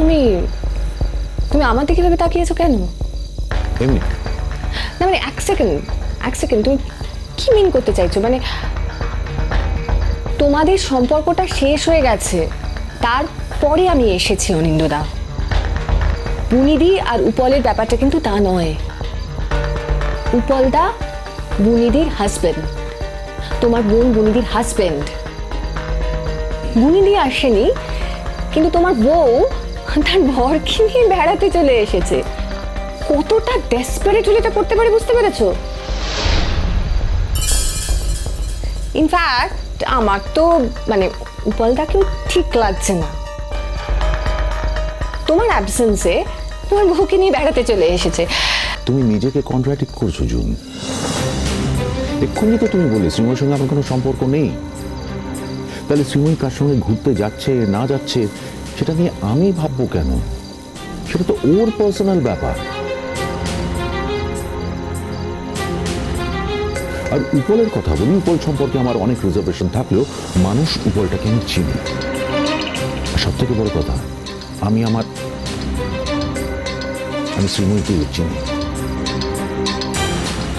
তুমি তুমি আমার দিকে ভেবে তাকিয়েছো কেন? এমনি। না মানে এক সেকেন্ড এক সেকেন্ড তুমি কি মিন করতে চাইছো? মানে তোমাদের সম্পর্কটা শেষ হয়ে গেছে তারপরে আমি এসেছি অনিন্দদা বুনিদি আর উপলের ব্যাপারটা কিন্তু তা নয়। উপলদা বুনিদির হাজবেন্ড তোমার বোন বুনিদির হাজবেন্ড বুনিদি আসেনি কিন্তু তোমার বউ তার নিয়ে বেড়াতে চলে এসেছে? কতটা ডেসপারেট হলে এটা করতে পারে বুঝতে পেরেছ? ইনফ্যাক্ট আমার তো মানে ঠিক লাগছে না। তোমার অ্যাবসেন্সে তোমার বউকে নিয়ে বেড়াতে চলে এসেছে। তুমি নিজেকে কন্ট্রাডিক্ট করছ জুন এক্ষুনি তো তুমি বলে শ্রীময়ের সঙ্গে আমার কোনো সম্পর্ক নেই। তাহলে শ্রীময়ী কার সঙ্গে ঘুরতে যাচ্ছে, না যাচ্ছে সেটা নিয়ে আমি ভাববো কেন? সেটা তো ওর পার্সোনাল ব্যাপার। আর উপলের কথা বলি, উপল সম্পর্কে আমার অনেক রিজার্ভেশন থাকলেও মানুষ উপলটাকে আমি চিনি। সব থেকে বড় কথা, আমি আমার, আমি শ্রীময়ীকে চিনি।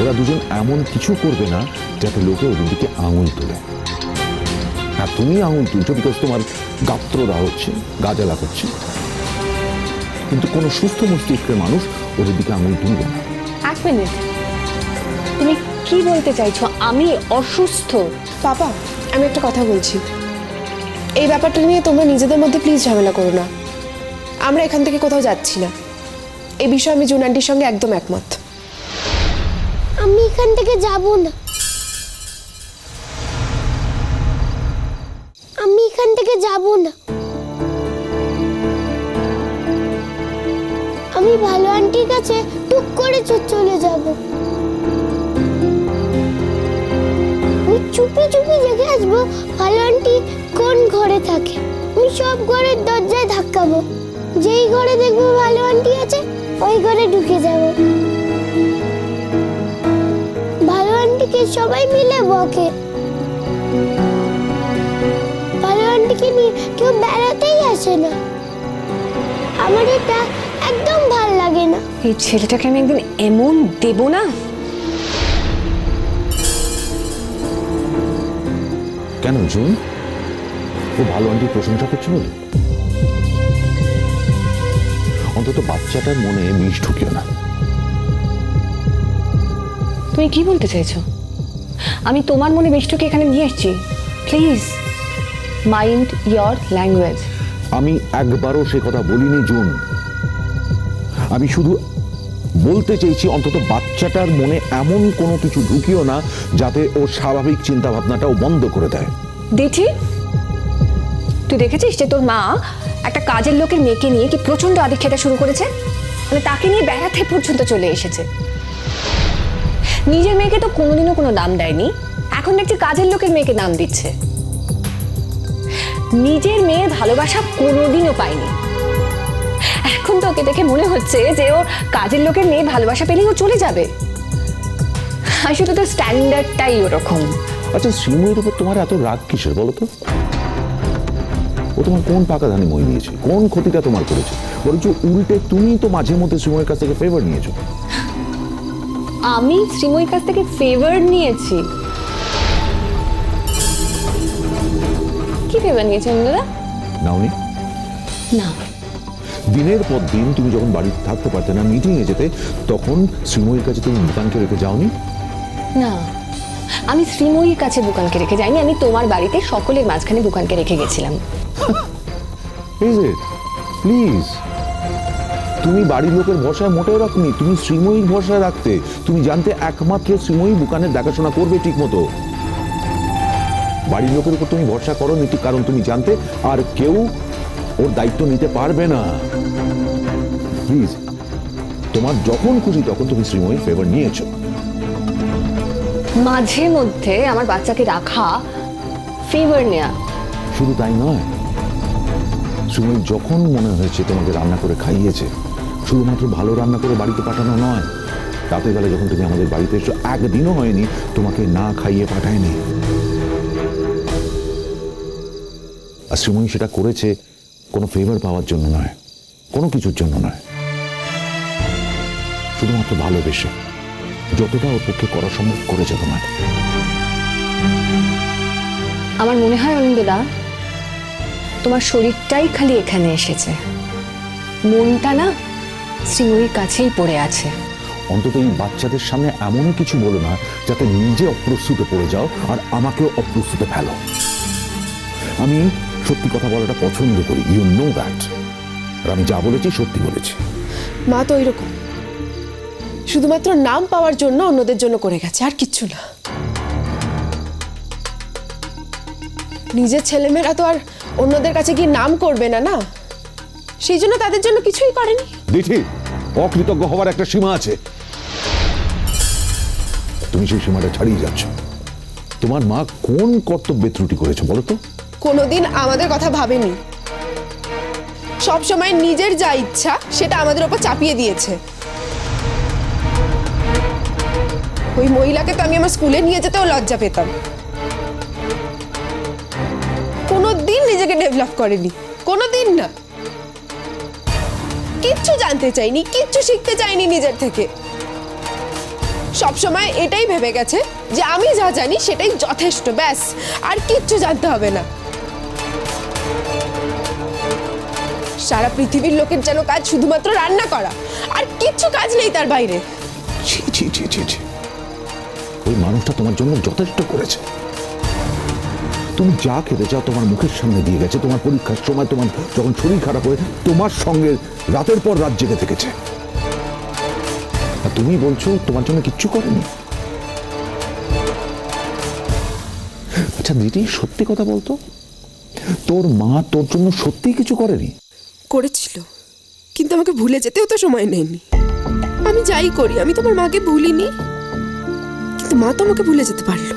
ওরা দুজন এমন কিছু করবে না যাতে লোকে ওদের দিকে আঙুল তোলে। হ্যাঁ তুমি আঙুল তুলছো বিকজ তোমার গাত্রদা হচ্ছে গাজালা করছে। কিন্তু কোনো সুস্থ মস্তিষ্কের মানুষ ওদের দিকে আঙুল তুলবে না। এক মিনিট। তুমি কি বলতে চাইছো? আমি অসুস্থ। পাপা আমি একটা কথা বলছি। এই ব্যাপারটা নিয়ে তোমরা নিজেদের মধ্যে প্লিজ ঝামেলা করো না। আমরা এখান থেকে কোথাও যাচ্ছি না। এই বিষয়ে আমি জুন আন্টির সঙ্গে একদম একমত। আমি এখান থেকে যাব না। এখান থেকে যাব না। আমি ভালো আন্টির কাছে টুক করে চলে যাব। আমি চুপি চুপি দেখে আসব, ভালো আন্টি কোন ঘরে থাকে? আমি সব ঘরের দরজায় ধাক্কাবো। যেই ঘরে দেখব ভালো আন্টি আছে, ওই ঘরে ঢুকে যাব। ভালো আন্টিকে সবাই মিলে বকে। আসে না। আমার এটা একদম ভালো লাগে না। এই ছেলেটাকে আমি একদিন এমন দেব না? কেন জুন? ও ভালো আন্টির প্রশংসা করছে বলে? অন্তত বাচ্চাটার মনে বিষ ঢুকিও না। তুমি কি বলতে চাইছো? আমি তোমার মনে বেশটুকে এখানে নিয়ে এসেছি প্লিজ মাইন্ড ইয়োর ল্যাঙ্গুয়েজ। আমি একবারও সে কথা বলিনি, জুন। আমি শুধু বলতে চেয়েছি, অন্তত বাচ্চাটার মনে এমন কোনো কিছু ঢুকিও না, যাতে ওর স্বাভাবিক চিন্তা ভাবনাটাও বন্ধ করে দেয়। দেখি তুই দেখেছিস যে তোর মা একটা কাজের লোকের মেয়েকে নিয়ে কি প্রচণ্ড আদিক্ষেতা শুরু করেছে? মানে তাকে নিয়ে বেড়াতে পর্যন্ত চলে এসেছে। নিজের মেয়েকে তো কোনোদিনও কোনো নাম দেয়নি। এখন দেখছি কাজের লোকের মেয়েকে নাম দিচ্ছে। নিজের মেয়ের ভালোবাসা কোনোদিনও পায়নি। এখন তো ওকে দেখে মনে হচ্ছে যে ও কাজের লোকের মেয়ে ভালোবাসা পেলেই ও চলে যাবে। আসলে তো স্ট্যান্ডার্ডটাই ওরকম। আচ্ছা শ্রীময়ের উপর তোমার এত রাগ কিসের বলো তো? ও তোমার কোন পাকা ধানে মই নিয়েছে? কোন ক্ষতিটা তোমার করেছে? বরঞ্চ উল্টে তুমি তো মাঝে মধ্যে শ্রীময়ের কাছ থেকে ফেভার নিয়েছো। আমি শ্রীময়ীর কাছ থেকে ফেভার নিয়েছি। কি দাদা? নাওনি? না। দিনের পর দিন তুমি যখন বাড়িতে থাকতে পারতে না মিটিংয়ে যেতে তখন শ্রীময়ীর কাছে তুমি দোকানকে রেখে যাওনি? না। আমি শ্রীময়ীর কাছে বুকানকে রেখে যাইনি আমি তোমার বাড়িতে সকলের মাঝখানে বুকানকে রেখে গেছিলাম। ইজ ইট প্লিজ তুমি বাড়ির লোকের ভরসায় মোটেও রাখনি তুমি শ্রীময়ীর ভরসায় রাখতে। তুমি জানতে একমাত্র শ্রীময়ী বুকানের দেখাশোনা করবে ঠিক মতো বাড়ির লোকের উপর তুমি ভরসা করো নীতি কারণ তুমি জানতে আর কেউ ওর দায়িত্ব নিতে পারবে না। প্লিজ তোমার যখন খুশি তখন তুমি শ্রীময়ীর ফেভার নিয়েছো। মাঝে মধ্যে আমার বাচ্চাকে রাখা ফেভার নেয়া। শুধু তাই নয় সুময় যখন মনে হয়েছে তোমাকে রান্না করে খাইয়েছে শুধুমাত্র ভালো রান্না করে বাড়িতে পাঠানো নয় রাতের বেলা যখন তুমি আমাদের বাড়িতে এসো একদিনও হয়নি তোমাকে না খাইয়ে পাঠায়নি। আর শ্রীময়ী সেটা করেছে কোনো ফেভার পাওয়ার জন্য নয় কোনো কিছুর জন্য নয়। শুধুমাত্র ভালোবেসে যতটা ওর পক্ষে করা সম্ভব করেছে তোমার। আমার মনে হয় অনিন্দদা তোমার শরীরটাই খালি এখানে এসেছে। মনটা না শ্রীময়ীর কাছেই পড়ে আছে। অন্তত এই বাচ্চাদের সামনে এমনও কিছু বলো না যাতে নিজে অপ্রস্তুতে পড়ে যাও আর আমাকেও অপ্রস্তুতে ফেলো। আমি সত্যি কথা বলাটা পছন্দ করি। ইউ নো দ্যাট আর আমি যা বলেছি সত্যি বলেছি। মা তো ওইরকম। শুধুমাত্র নাম পাওয়ার জন্য অন্যদের জন্য করে গেছে আর কিচ্ছু না। নিজের ছেলেমেয়েরা তো আর অন্যদের কাছে গিয়ে নাম করবে না না? সেই জন্য তাদের জন্য কিছুই করেনি। দেখি অকৃতজ্ঞ হওয়ার একটা সীমা আছে। তুমি সেই সীমাটা ছাড়িয়ে যাচ্ছ। তোমার মা কোন কর্তব্যে ত্রুটি করেছে বলো তো? কোনোদিন আমাদের কথা ভাবেনি। সব সময় নিজের যা ইচ্ছা, সেটা আমাদের ওপর চাপিয়ে দিয়েছে। ওই মহিলাকে তো আমি আমার স্কুলে নিয়ে যেতেও লজ্জা পেতাম। কোনোদিন নিজেকে ডেভেলপ করেনি। কোনোদিন না। কিচ্ছু জানতে চাইনি, কিচ্ছু শিখতে চাইনি নিজের থেকে। সবসময় এটাই ভেবে গেছে যে আমি যা জানি সেটাই যথেষ্ট, ব্যাস। আর কিচ্ছু জানতে হবে না। সারা পৃথিবীর লোকের যেন কাজ শুধুমাত্র রান্না করা। আর কিচ্ছু কাজ নেই তার বাইরে। ওই মানুষটা তোমার জন্য যথেষ্ট করেছে। তুমি যা খেতে চাও তোমার মুখের সামনে দিয়ে গেছে। তোমার পরীক্ষার সময় তোমার যখন শরীর খারাপ হয়ে তোমার সঙ্গে রাতের পর রাত জেগে থেকেছে। তুমি বলছো তোমার জন্য কিচ্ছু করেনি? আচ্ছা দিদি, সত্যি কথা বলতো? তোর মা তোর জন্য সত্যি কিছু করেনি? করেছিল। কিন্তু আমাকে ভুলে যেতেও তো সময় নেয়নি। আমি যাই করি, আমি তোমার মাকে ভুলিনি। কিন্তু মা তো আমাকে ভুলে যেতে পারল।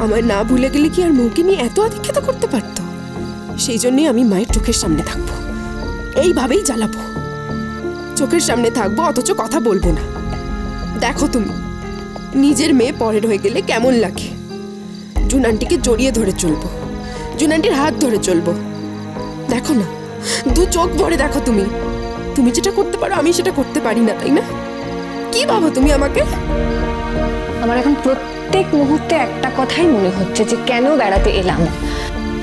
আমায় না ভুলে গেলে কি আর মৌকে নিয়ে এত আধিক্ষেত করতে পারতো? সেই জন্যই আমি মায়ের চোখের সামনে থাকব। এইভাবেই জ্বালাবো। চোখের সামনে থাকব, অথচ কথা বলব না। দেখো তুমি, নিজের মেয়ে পরের হয়ে গেলে কেমন লাগে? জুনানটিকে জড়িয়ে ধরে চলবো। জুনানটির হাত ধরে চলবো। দেখো না দু চোখ ভরে দেখো তুমি। তুমি যেটা করতে পারো আমি সেটা করতে পারি না তাই না? কি ভাবো তুমি আমাকে? আমার এখন প্রত্যেক মুহূর্তে একটা কথাই মনে হচ্ছে যে কেন বেড়াতে এলাম?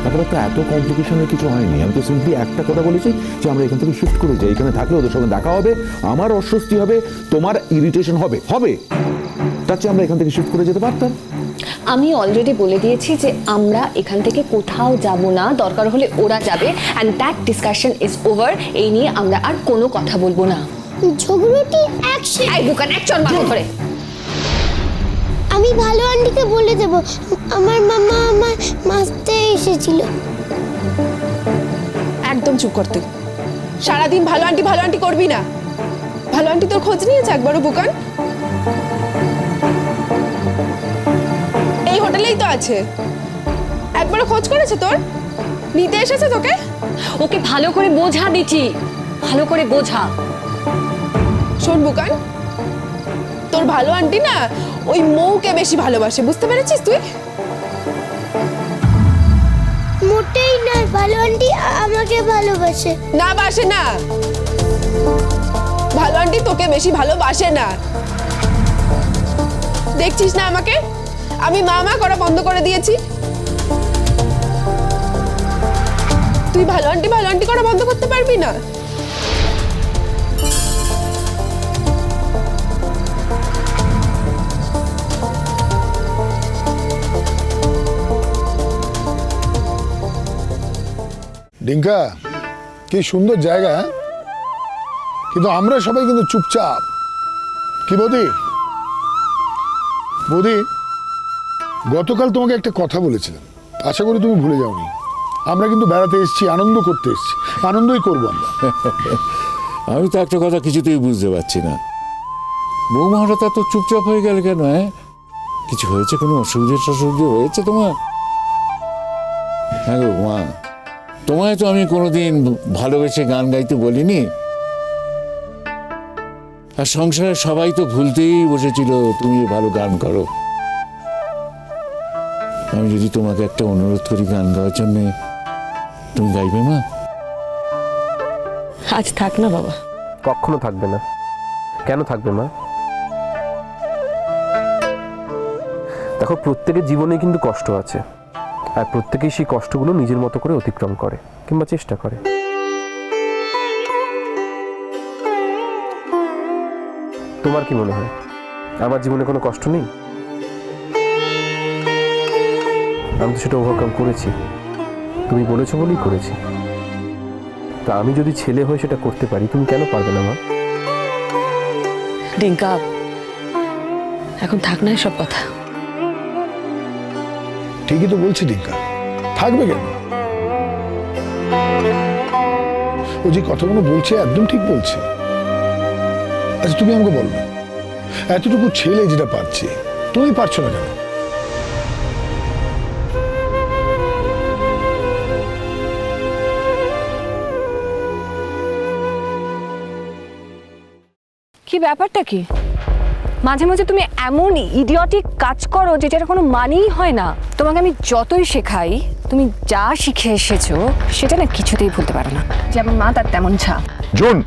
তারপরে তো এত কমপ্লিকেশনের কিছু হয়নি। আমি তো সিম্পলি একটা কথা বলেছি যে আমরা এখান থেকে শিফট করে যাই। এখানে থাকলে ওদের সঙ্গে দেখা হবে আমার অস্বস্তি হবে তোমার ইরিটেশন হবে হবে। তার চেয়ে আমরা এখান থেকে শিফট করে যেতে পারতাম। আমি অলরেডি বলে দিয়েছি যে আমরা এখান থেকে কোথাও যাব না। দরকার হলে ওরা যাবে। And that discussion is over এই নিয়ে আমরা আর কোনো কথা বলব না। ঝগড়ুটি অ্যাকশন এই বুকান এক চল মারো করে আমি ভালো আন্টিকে বলে দেব। আমার মামা আমার মাসতে এসেছিল। একদম চুপ করতে সারাদিন ভালো আন্টি ভালো আন্টি করবি না। ভালো আন্টি তোর খোঁজ নিয়েছে একবারও বুকান? হোটেলেই তো আছে। একবারও খোঁজ করেছে তোর? নিতে এসেছে তোকে? ওকে ভালো করে বোঝা দিচ্ছি। ভালো করে বোঝা। শোন বুকান তোর ভালো আন্টি না ওই মৌকে বেশি ভালোবাসে বুঝতে পেরেছিস তুই? মোটেই নয় ভালো আন্টি আমাকে ভালোবাসে। না বাসে না। ভালো আন্টি তোকে বেশি ভালোবাসে না। দেখছিস না আমাকে? আমি মা মা করা বন্ধ করে দিয়েছি। তুই ভালো আন্টি ভালো আন্টি করা বন্ধ করতে পারবি না? ডিঙ্কা, কি সুন্দর জায়গা হ্যাঁ? কিন্তু আমরা সবাই কিন্তু চুপচাপ। কি বৌদি? বৌদি গতকাল তোমাকে একটা কথা বলেছিলাম। আশা করি তুমি ভুলে যাওনি। আমরা কিন্তু বেড়াতে এসেছি, আনন্দ করতে এসেছি। আনন্দই করব আমরা। আমি তো একটা কথা কিছুতেই বুঝতে পারছি না। বৌমা হঠাৎ এত চুপচাপ হয়ে গেল কেন হ্যাঁ? কিছু হয়েছে কোনো অসুবিধে টসুবিধে হয়েছে তোমার? হ্যাঁ গো মা, তোমায় তো আমি কোনোদিন ভালোবেসে গান গাইতে বলিনি। আর সংসারে সবাই তো ভুলতেই বসেছিল, তুমি ভালো গান করো। আমি যদি তোমাকে একটা অনুরোধ করি গান গাওয়ার জন্যে তুমি গাইবে মা? আজ থাক না বাবা। কখনো থাকবে না। কেন থাকবে মা? দেখো প্রত্যেকের জীবনে কিন্তু কষ্ট আছে। আর প্রত্যেকেই সেই কষ্টগুলো নিজের মতো করে অতিক্রম করে কিংবা চেষ্টা করে। তোমার কি মনে হয়? আমার জীবনে কোনো কষ্ট নেই? আমি তো সেটা ওভারকাম করেছি। তুমি বলেছ বলেই করেছি। তা আমি যদি ছেলে হয়ে সেটা করতে পারি তুমি কেন পারবে না মা? ডিঙ্কা এখন থাক না সব কথা। ঠিকই তো বলছি ডিঙ্কা থাকবে কেন? ও যে কথাগুলো বলছে একদম ঠিক বলছে। আচ্ছা তুমি আমাকে বলো। এতটুকু ছেলে যেটা পারছে তুমি পারছ না কেন? কি ব্যাপারটা কি? মাঝে মাঝে তুমি এমন ইডিয়টিক কাজ করো যেটার কোনো মানেই হয় না। তোমাকে আমি যতই শেখাই, তুমি যা শিখে এসেছ, সেটা না কিছুতেই ভুলতে পারো না। যেমন মা, তার তেমন ছা। জুন